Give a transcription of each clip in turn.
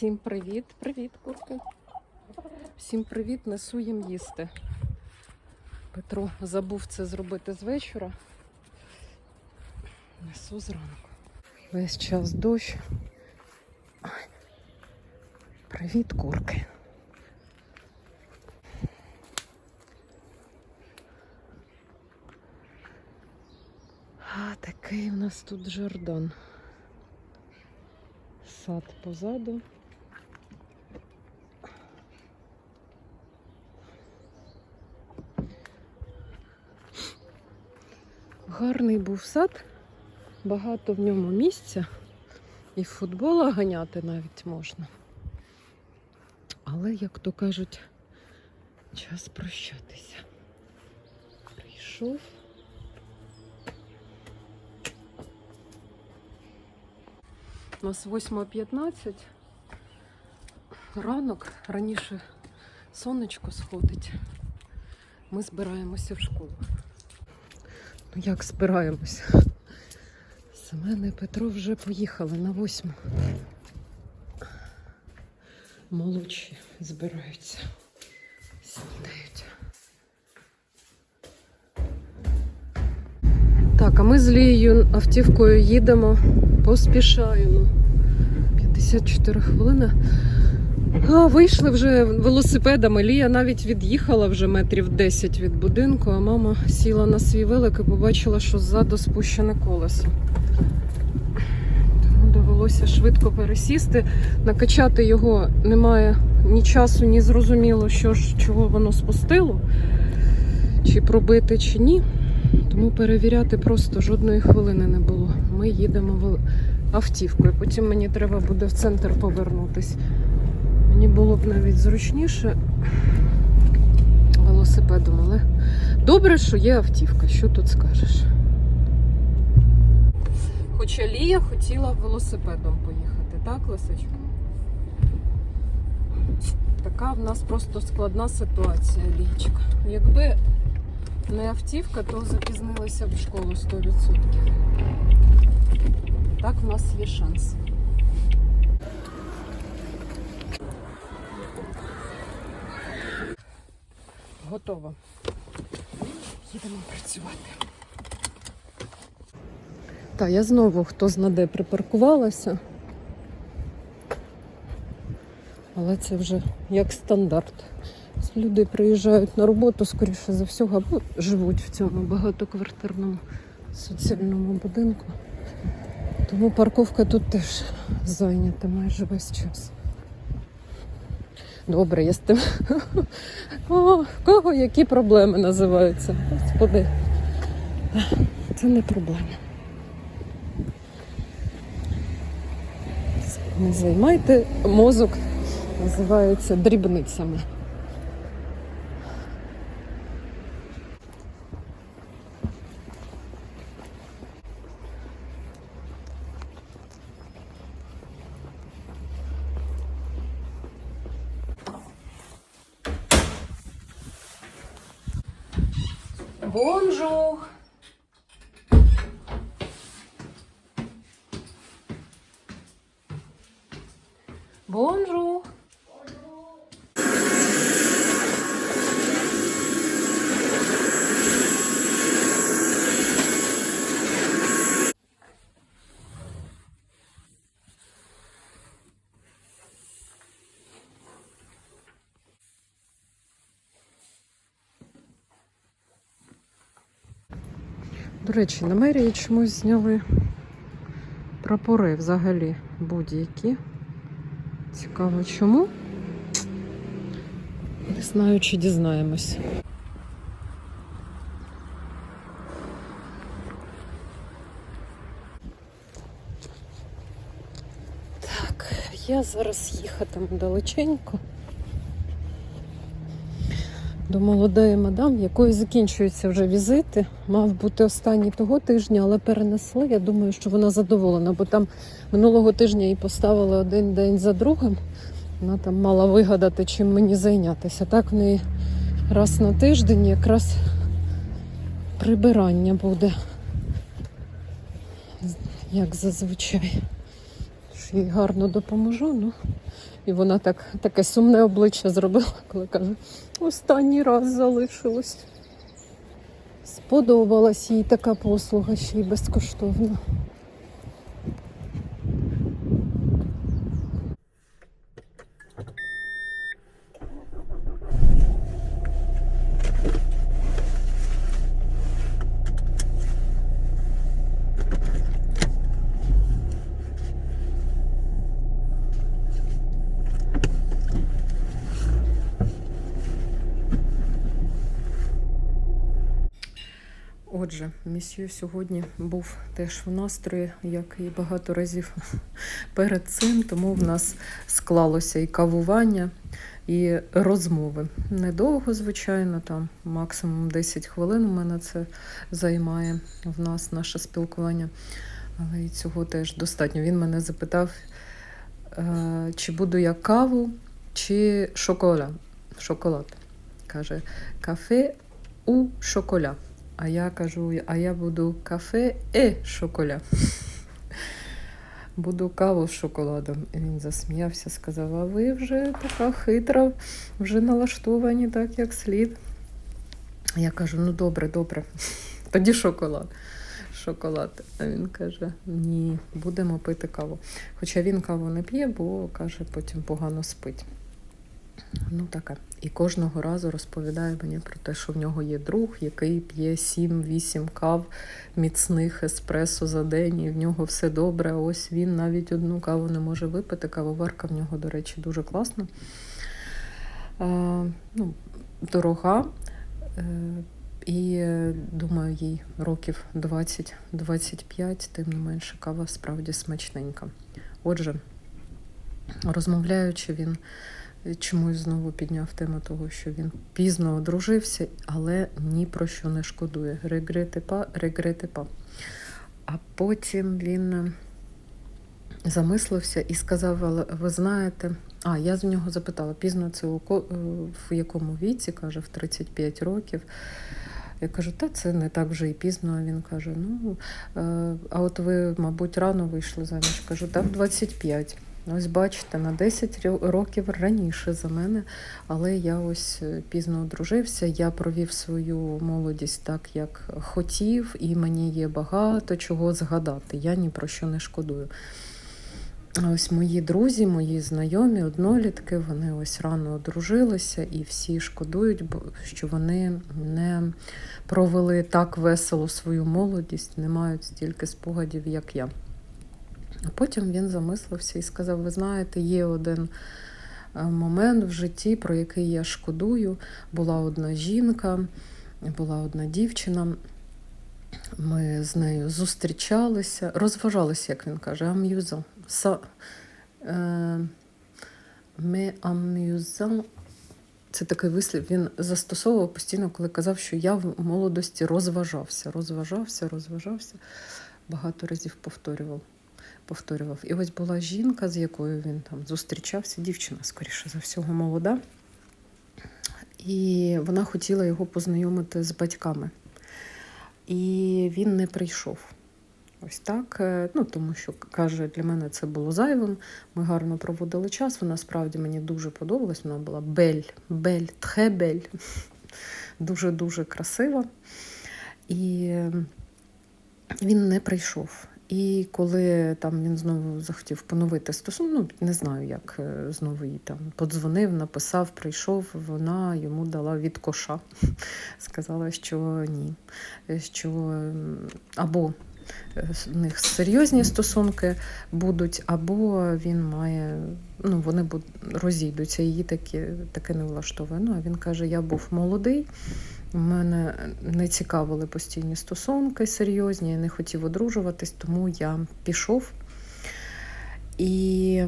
Всім привіт, привіт, курки. Всім привіт, несу їм їсти. Петро забув це зробити з вечора. Несу зранку. Весь час дощ. Привіт, курки. А, такий у нас тут Жордан. Сад позаду. Гарний був сад, багато в ньому місця, і футбола ганяти навіть можна. Але, як то кажуть, час прощатися. Прийшов. У нас 8.15. Ранок, раніше сонечко сходить. Ми збираємося в школу. Ну як збираємося? Семен і Петро вже поїхали на восьму. Молодші збираються. Снідають. Так, а ми з Лією автівкою їдемо, поспішаємо. 54 хвилини. А, вийшли вже велосипедами. Лія навіть від'їхала вже метрів 10 від будинку, а мама сіла на свій велик і побачила, що ззаду спущене колесо. Тому довелося швидко пересісти. Накачати його немає ні часу, ні зрозуміло, що ж, чого воно спустило, чи пробити, чи ні. Тому перевіряти просто жодної хвилини не було. Ми їдемо вел- автівкою. Потім мені треба буде в центр повернутись. Мені було б навіть зручніше велосипедом, але добре, що є автівка. Що тут скажеш? Хоча Лія хотіла велосипедом поїхати, так, Лисичко? Така в нас просто складна ситуація, Лічка. Якби не автівка, то запізнилися б в школу 100%. Так в нас є шанс. Готово. Їдемо працювати. Так, я знову хто знаде припаркувалася. Але це вже як стандарт. Люди приїжджають на роботу, скоріше за всього, або живуть в цьому багатоквартирному соціальному будинку. Тому парковка тут теж зайнята майже весь час. Добре, я з тим. О, кого які проблеми називаються? Господи. Це не проблема. Не займайте мозок, називається дрібницями. Бонжур! Бонжур! До речі, на мерії чомусь зняли прапори взагалі будь-які. Цікаво чому. Не знаю, чи дізнаємось. Так, я зараз їхатиму далеченько. До молодої мадам, якої закінчуються вже візити. Мав бути останній того тижня, але перенесли. Я думаю, що вона задоволена, бо там минулого тижня їй поставили один день за другим. Вона там мала вигадати, чим мені зайнятися. Так в неї раз на тиждень якраз прибирання буде, як зазвичай. що їй гарно допоможу. Ну, і вона так, таке сумне обличчя зробила, коли каже, останній раз залишилось. Сподобалась їй така послуга, ще й безкоштовна. Отже, місьє сьогодні був теж в настрої, як і багато разів перед цим, тому в нас склалося і кавування, і розмови. Недовго, звичайно, там максимум 10 хвилин у мене це займає в нас наше спілкування. Але і цього теж достатньо. Він мене запитав, е, чи буду я каву, чи шоколя. шоколад. Каже, кафе у шоколя. А я кажу, а я буду кафе і шоколя. Буду каву з шоколадом. І він засміявся, сказав: а ви вже така хитра, вже налаштовані так, як слід. Я кажу: ну добре, добре, тоді шоколад. Шоколад. А він каже: ні, будемо пити каву. Хоча він каву не п'є, бо каже, потім погано спить. Ну таке. І кожного разу розповідає мені про те, що в нього є друг, який п'є 7-8 кав міцних еспресо за день, і в нього все добре. Ось він навіть одну каву не може випити. Кавоварка в нього, до речі, дуже класна. А, ну, дорога. Е, І е, думаю, їй років 20-25, тим не менше, кава справді смачненька. Отже, розмовляючи, він чомусь знову підняв тему того, що він пізно одружився, але ні про що не шкодує. Регрети па, регрети па. А потім він е, замислився і сказав: але ви знаєте, а я з нього запитала, пізно це е, в якому віці, каже, в 35 років. Я кажу, та це не так вже і пізно. А він каже: ну, е, а от ви, мабуть, рано вийшли заміж. Кажу, так, в 25. Ось бачите, на 10 років раніше за мене, але я ось е, пізно одружився. Я провів свою молодість так, як хотів, і мені є багато чого згадати. Я ні про що не шкодую. Ось мої друзі, мої знайомі, однолітки, вони ось рано одружилися і всі шкодують, що вони не провели так весело свою молодість, не мають стільки спогадів, як я. А потім він замислився і сказав: ви знаєте, є один е, момент в житті, про який я шкодую. Була одна жінка, була одна дівчина. Ми з нею зустрічалися, розважалися, як він каже, ам'юза. Е... Ам'юзан. Це такий вислів. Він застосовував постійно, коли казав, що я в молодості розважався, розважався, розважався. Багато разів повторював. Повторював. І ось була жінка, з якою він там зустрічався, дівчина, скоріше за всього, молода. І вона хотіла його познайомити з батьками. І він не прийшов. Ось так. Е, Ну, тому що каже, для мене це було зайвим. Ми гарно проводили час. Вона справді мені дуже подобалась. Вона була бель, бель, тхебель. Дуже-дуже красива. І е, він не прийшов. І коли там він знову захотів поновити стосунок, ну не знаю, як е, знову їй там подзвонив, написав, прийшов, вона йому дала від коша. Сказала, що ні, що ем, або е, в них серйозні стосунки будуть, або він має, ну вони розійдуться, її таке, таке не влаштовує. Ну, а він каже: я був молодий. Мене не цікавили постійні стосунки серйозні, я не хотів одружуватись, тому я пішов. І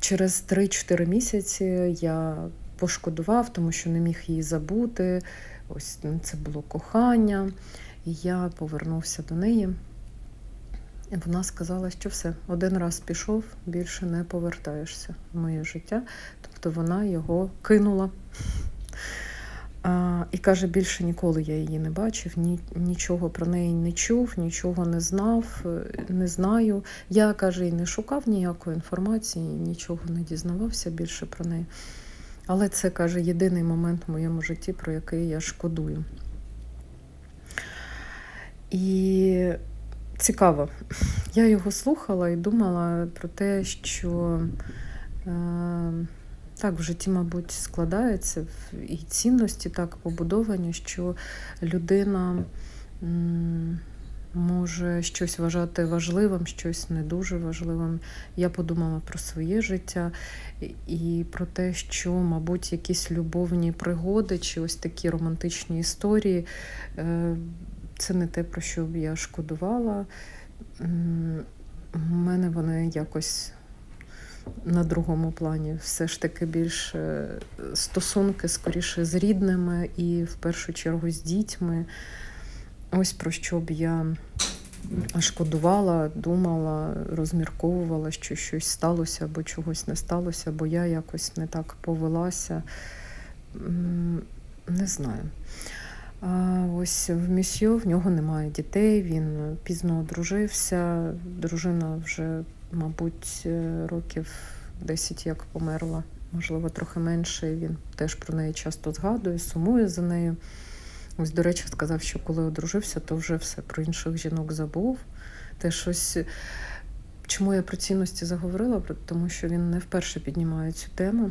через 3-4 місяці я пошкодував, тому що не міг її забути. Ось це було кохання. І я повернувся до неї. І вона сказала, що все, один раз пішов, більше не повертаєшся в моє життя. Тобто вона його кинула. І каже, більше ніколи я її не бачив, ні, нічого про неї не чув, нічого не знав, е, не знаю. Я каже, і не шукав ніякої інформації, нічого не дізнавався більше про неї. Але це каже єдиний момент в моєму житті, про який я шкодую. І цікаво, я його слухала і думала про те, що е, так в житті, мабуть, складається і цінності так побудовані, що людина може щось вважати важливим, щось не дуже важливим. Я подумала про своє життя і- і про те, що, мабуть, якісь любовні пригоди чи ось такі романтичні історії. е, Це не те, про що б я шкодувала. У мене вони якось на другому плані. Все ж таки більше стосунки скоріше з рідними і в першу чергу з дітьми. Ось про що б я шкодувала, думала, розмірковувала, що щось сталося або чогось не сталося, бо я якось не так повелася. Не знаю. А ось в Місьо в нього немає дітей, він пізно одружився. Дружина вже, мабуть, е, років 10 як померла, можливо, трохи менше. Він теж про неї часто згадує, сумує за нею. Ось, до речі, сказав, що коли одружився, то вже все про інших жінок забув. Те щось. Чому я про цінності заговорила? Тому що він не вперше піднімає цю тему.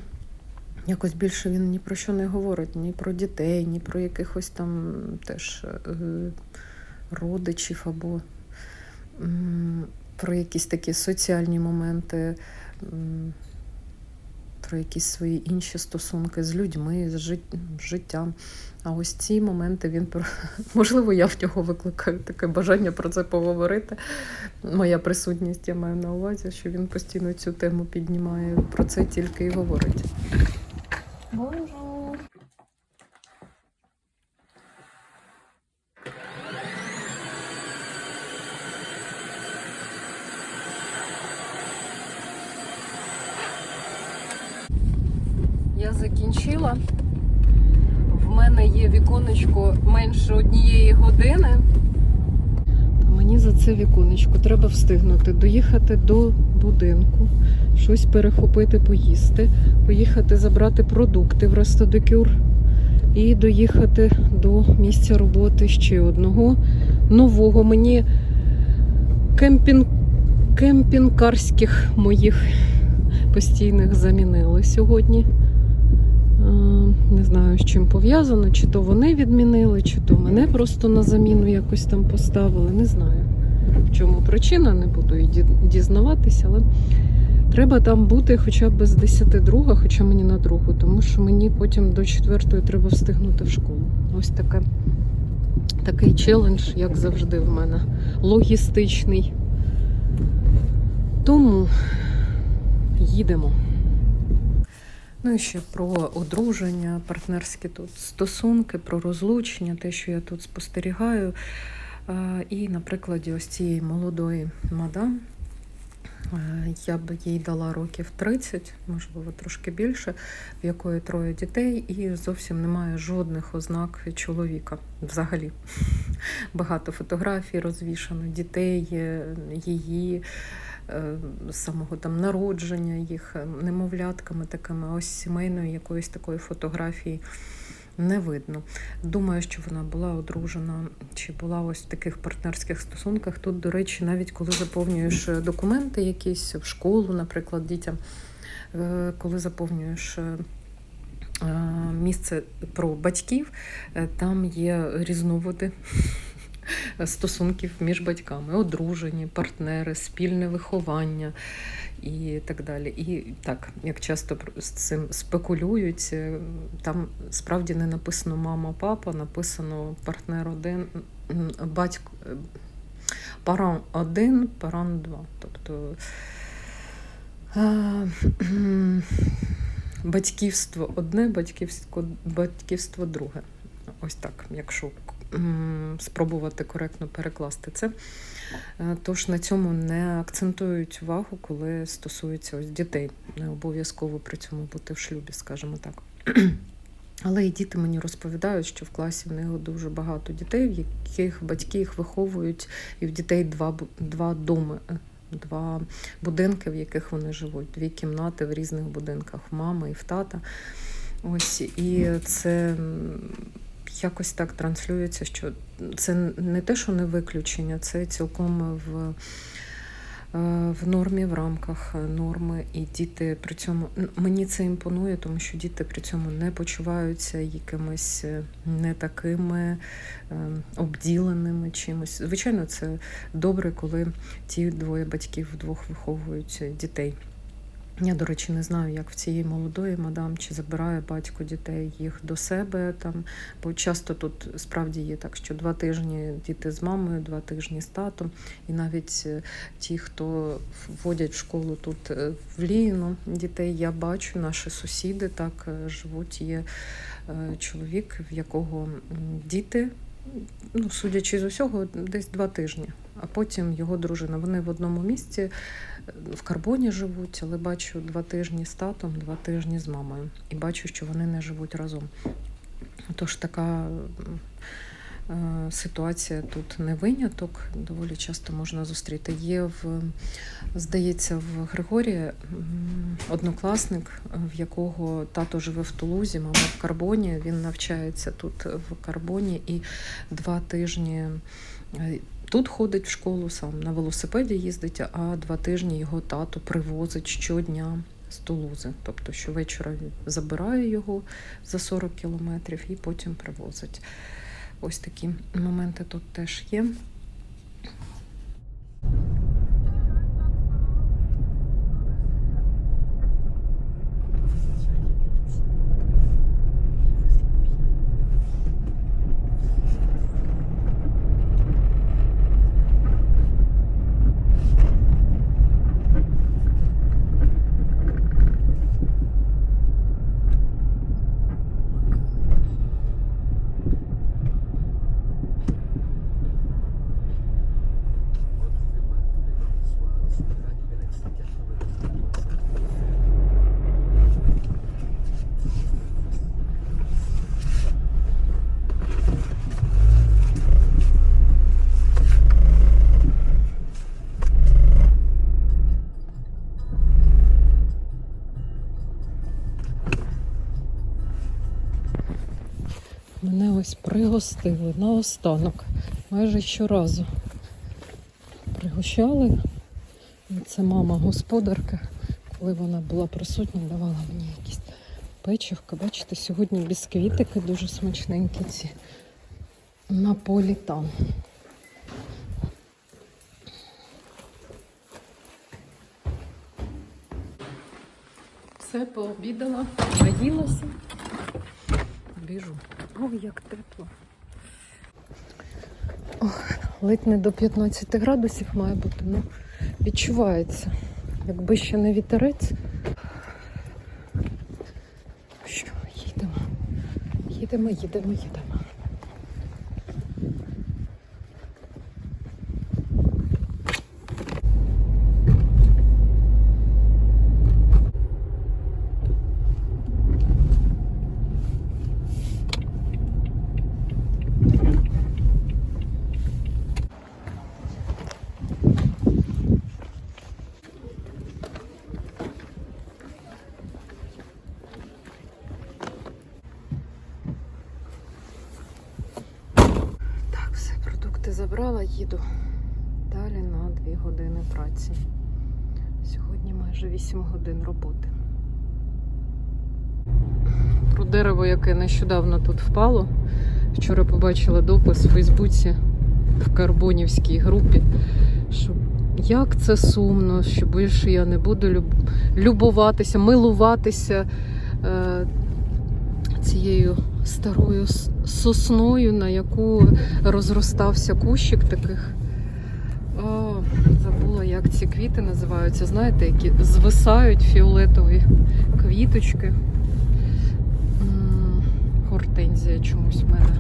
Якось більше він ні про що не говорить, ні про дітей, ні про якихось там теж е, родичів або про якісь такі соціальні моменти, про якісь свої інші стосунки з людьми, з життям. А ось ці моменти він можливо, я в нього викликаю таке бажання про це поговорити. Моя присутність, я маю на увазі, що він постійно цю тему піднімає. Про це тільки і говорить. Bonjour. Я закінчила. В мене є віконечко менше однієї години. Та мені за це віконечко треба встигнути доїхати до будинку, щось перехопити, поїсти, поїхати забрати продукти в Рестодекюр і доїхати до місця роботи ще одного нового мені кемпінг, кемпінкарських моїх постійних замінили сьогодні. Не знаю, з чим пов'язано, чи то вони відмінили, чи то мене просто на заміну якось там поставили. Не знаю, в чому причина, не буду і дізнаватися, але треба там бути хоча б з 10 друга, хоча мені на другу, тому що мені потім до четвертої треба встигнути в школу. Ось таке, такий челендж, як завжди, в мене логістичний. Тому їдемо. Ну і ще про одруження, партнерські тут стосунки, про розлучення, те, що я тут спостерігаю. І на прикладі ось цієї молодої мадам. Я б їй дала років 30, можливо, трошки більше, в якої троє дітей, і зовсім немає жодних ознак чоловіка взагалі. Багато фотографій розвішано, дітей, її, з самого там народження їх е, немовлятками такими, ось сімейної якоїсь такої фотографії не видно. Думаю, що вона була одружена чи була ось в таких партнерських стосунках. Тут, до речі, навіть коли заповнюєш е, документи якісь в школу, наприклад, дітям, е, коли заповнюєш. е, е, Місце про батьків, е, там є різновиди стосунків між батьками, одружені, партнери, спільне виховання і так далі. І так, як часто з цим спекулюють, е, там справді не написано мама, папа, написано партнер один, батько. е, Паран один, паран два. Тобто батьківство одне, батьківство, батьківство друге. Ось так, якщо спробувати коректно перекласти це. Е, Тож на цьому не акцентують увагу, коли стосується ось дітей. Не обов'язково при цьому бути в шлюбі, скажімо так. Але і діти мені розповідають, що в класі в них дуже багато дітей, в яких батьки їх виховують, і в дітей два, два доми, е, два будинки, в яких вони живуть, дві кімнати в різних будинках в мами і в тата. Ось і це якось так транслюється, що це не те, що не виключення, це цілком в, е, в нормі, в рамках норми. І діти при цьому мені це імпонує, тому що діти при цьому не почуваються якимись е, не такими е, обділеними чимось. Звичайно, це добре, коли ті двоє батьків вдвох виховують дітей. Я, до речі, не знаю, як в цієї молодої мадам, чи забирає батько дітей їх до себе там. Бо часто тут справді є так, що два тижні діти з мамою, два тижні з татом. І навіть е, ті, хто вводять в школу тут е, в Ліїну дітей, я бачу, наші сусіди так е, живуть. Є чоловік, в якого діти, ну, судячи з усього, десь два тижні. А потім його дружина. Вони в одному місці в карбоні живуть, але бачу два тижні з татом, два тижні з мамою. І бачу, що вони не живуть разом. Тож така е, ситуація тут не виняток, доволі часто можна зустріти. Є в, здається, в Григорія однокласник, е, в якого тато живе в Тулузі, мама в Карбоні. Він навчається тут в Карбоні і два тижні. Тут ходить в школу сам на велосипеді їздить, а два тижні його тато привозить щодня з Тулузи. Тобто щовечора забирає його за 40 кілометрів і потім привозить. Ось такі моменти тут теж є. Мене ось пригостили наостанок. Майже щоразу пригощали. І Це мама господарка, коли вона була присутня, давала мені якісь печивка. Бачите, сьогодні бісквітики дуже смачненькі ці. Наполітан. Все пообідала, наїлася. Біжу. Ой, як тепло. Ох, ледь не до 15 градусів має бути, ну відчувається. Якби ще не вітерець. Що, їдемо. Їдемо, їдемо, їдемо. Так, все, продукти забрала, їду далі на 2 години праці. Сьогодні майже 8 годин роботи. Про дерево, яке нещодавно тут впало. Вчора побачила допис у Фейсбуці в Карбонівській групі, що як це сумно, що більше я не буду люб... любуватися, милуватися е... цією старою сосною, на яку розростався кущик таких. Ці квіти називаються. Знаєте, які звисають фіолетові квіточки. Гортензія чомусь в мене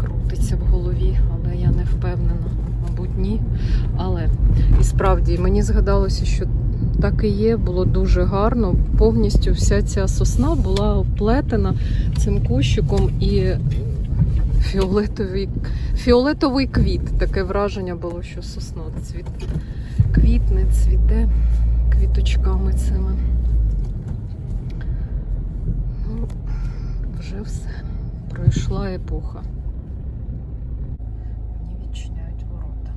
крутиться в голові, але я не впевнена. Мабуть, ні. Але і справді мені згадалося, що так і є, було дуже гарно. Повністю вся ця сосна була оплетена цим кущиком і фіолетовий, фіолетовий квіт. Таке враження було, що сосна цвіт, квітне, цвіте квіточками цими. Ну, вже все. Пройшла епоха. Мені відчиняють ворота.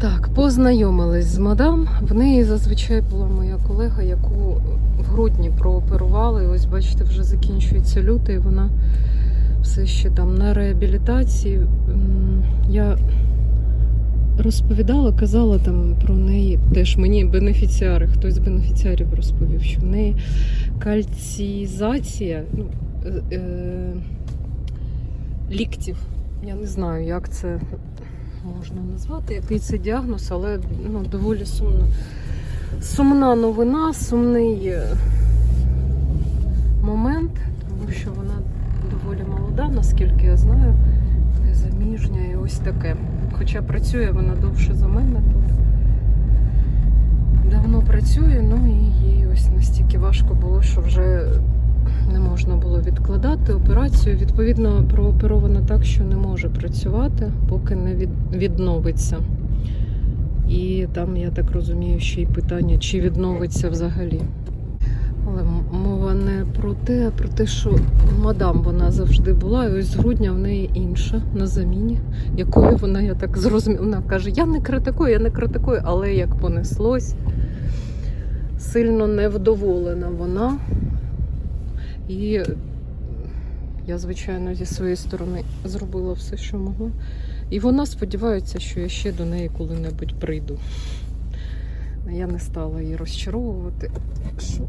Так, познайомились з мадам. В неї зазвичай була моя колега, яку в грудні прооперували. І ось бачите, вже закінчується лютий. Вона все ще там на реабілітації. Я розповідала, казала там про неї теж мені бенефіціари, хтось з бенефіціарів розповів, що в неї кальцізація ну, е, е, ліктів. Я не знаю, як це можна назвати, який це діагноз, але ну, доволі сумно. Сумна новина, сумний е, момент, тому що вона доволі молода, наскільки я знаю, незаміжня і ось таке. Хоча працює вона довше за мене тут. Давно працює, ну і їй ось настільки важко було, що вже не можна було відкладати операцію. Відповідно, прооперовано так, що не може працювати, поки не відновиться. І там, я так розумію, ще й питання, чи відновиться взагалі. Але мова не про те, а про те, що мадам вона завжди була, і ось з грудня в неї інша на заміні, якою вона, я так зрозуміла, вона каже, я не критикую, я не критикую, але як понеслось, сильно невдоволена вона. І я, звичайно, зі своєї сторони зробила все, що могла. І вона сподівається, що я ще до неї коли-небудь прийду. Я не стала її розчаровувати. Що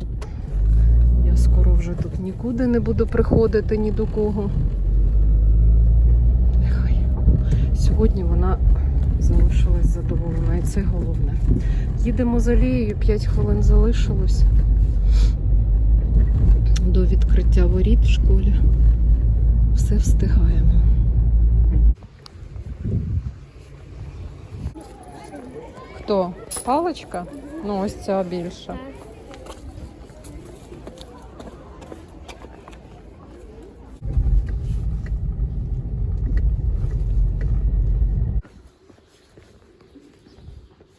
я скоро вже тут нікуди не буду приходити ні до кого. Нехай. Сьогодні вона залишилась задоволена, і це головне. Їдемо з Алією, 5 хвилин залишилось до відкриття воріт в школі. Все встигаємо. Хто? Паличка? Ну, ось ця більша.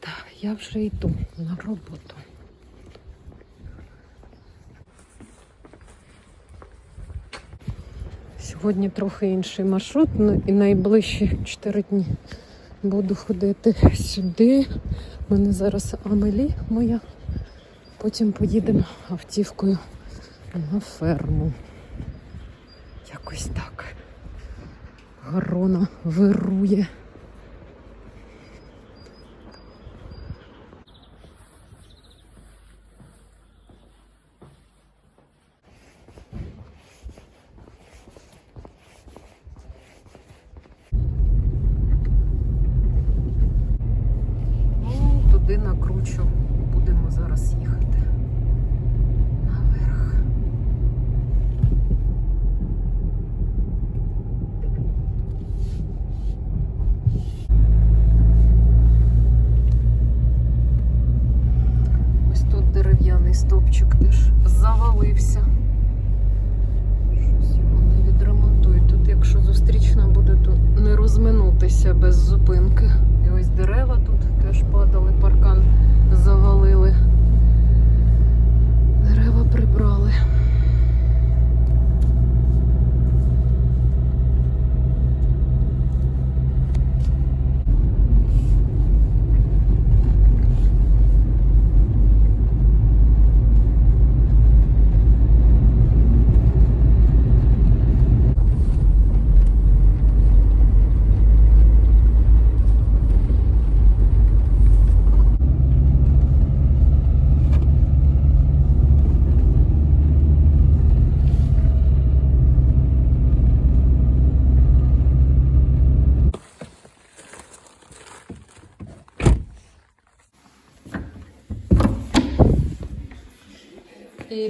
Так, я вже йду на роботу. Сьогодні трохи інший маршрут, ну і найближчі 4 дні буду ходити сюди. У мене зараз Амелі моя. Потім поїдемо автівкою на ферму. Якось так. Гарона вирує. Ну, кручу. Будемо зараз їхати.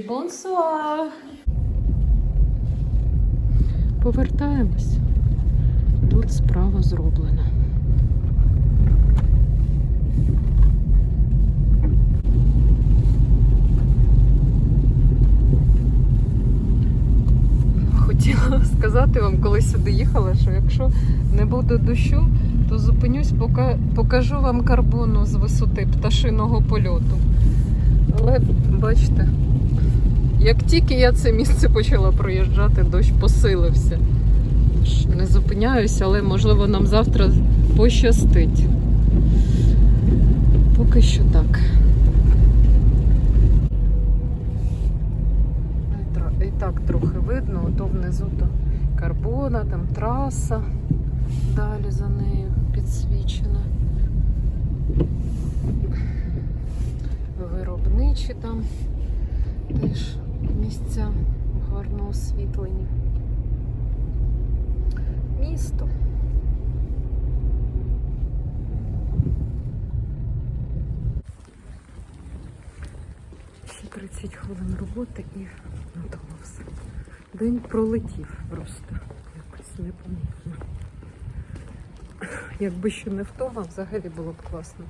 І бонсуар. Повертаємось. Тут справа зроблена. Хотіла сказати вам, коли сюди їхала, що якщо не буде дощу, то зупинюсь, пока, покажу вам карбону з висоти пташиного польоту. Але бачите, як тільки я це місце почала проїжджати, дощ посилився. Не зупиняюся, але можливо нам завтра пощастить. Поки що так. І так трохи видно, то внизу то карбона, там траса далі за нею підсвічена. Виробничі там теж місця гарно освітлені. Місто. Ще 30 хвилин роботи і готово все. День пролетів просто. Якось непомітно. Якби ще не втома, взагалі було б класно.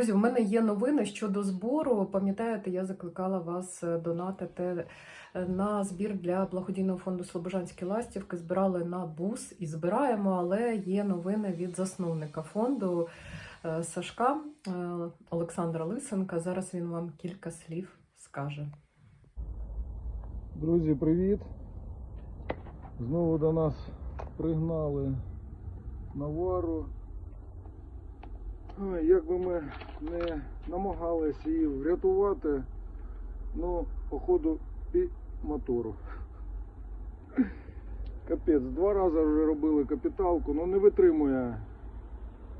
Друзі, у мене є новини щодо збору. Пам'ятаєте, я закликала вас е, донатити е, на збір для благодійного фонду Слобожанські ластівки. Збирали на бус і збираємо, але є новини від засновника фонду е, Сашка Олександра Лисенка. Зараз він вам кілька слів скаже. Друзі, привіт! Знову до нас пригнали навару. Ой, Як би ми не намагалися її врятувати, ну, походу, пі мотору. Капець, два рази вже робили капіталку, ну не витримує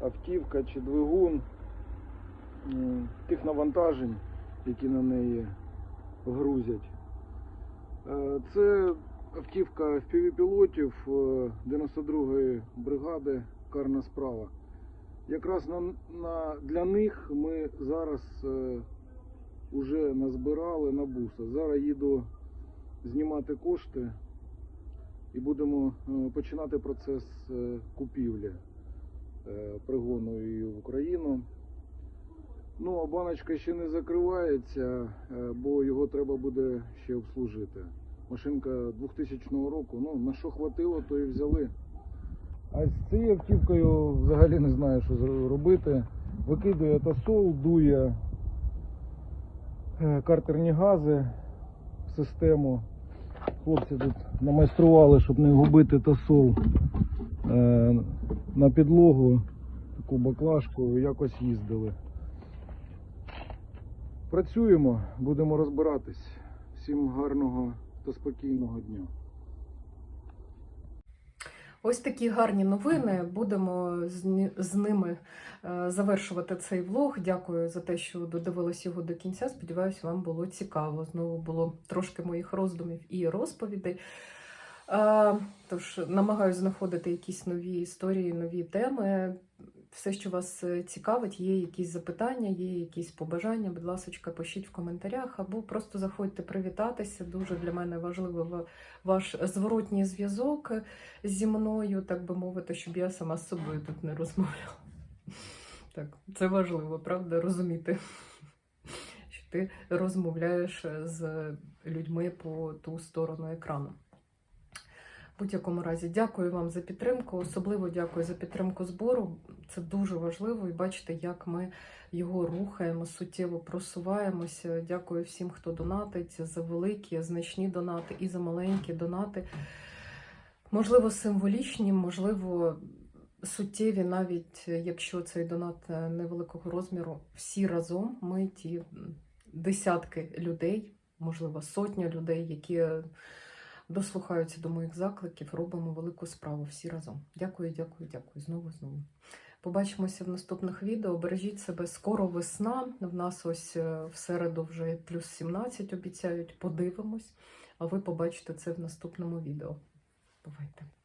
автівка чи двигун тих навантажень, які на неї грузять. Е, Це автівка FPV-пілотів е, 92-ї бригади Карна справа. Якраз на, на, для них ми зараз е, уже назбирали на буса. Зараз їду знімати кошти і будемо е, починати процес е, купівлі е, пригону її в Україну. Ну, а баночка ще не закривається, е, бо його треба буде ще обслужити. Машинка 2000 року, ну на що хватило, то і взяли. А з цією автівкою взагалі не знаю, що робити. Викидує тосол, дує е, картерні гази в систему. Хлопці тут намайстрували, щоб не губити тосол е, на підлогу, таку баклажку, якось їздили. Працюємо, будемо розбиратись. Всім гарного та спокійного дня. Ось такі гарні новини. Будемо з, ними е, завершувати цей влог. Дякую за те, що додивились його до кінця. Сподіваюсь, вам було цікаво. Знову було трошки моїх роздумів і розповідей. Е, Тож намагаюся знаходити якісь нові історії, нові теми. Все, що вас е, цікавить, є якісь запитання, є якісь побажання. Будь ласка, пишіть в коментарях або просто заходьте привітатися. Дуже для мене важливо ваш зворотній зв'язок зі мною, так би мовити, щоб я сама з собою тут не розмовляла. Так, це важливо, правда, розуміти, що ти розмовляєш з людьми по ту сторону екрану. Будь-якому разі, дякую вам за підтримку. Особливо дякую за підтримку збору. Це дуже важливо. І бачите, як ми його рухаємо, суттєво просуваємося. Дякую всім, хто донатить за великі, значні донати і за маленькі донати. Можливо, символічні, можливо, суттєві, навіть якщо цей донат невеликого розміру, всі разом ми ті десятки людей, можливо, сотня людей, які дослухаються до моїх закликів, робимо велику справу всі разом. Дякую, дякую, дякую. Знову, знову. Побачимося в наступних відео. Бережіть себе скоро весна. В нас ось е, в середу вже плюс 17 обіцяють. Подивимось. А ви побачите це в наступному відео. Бувайте!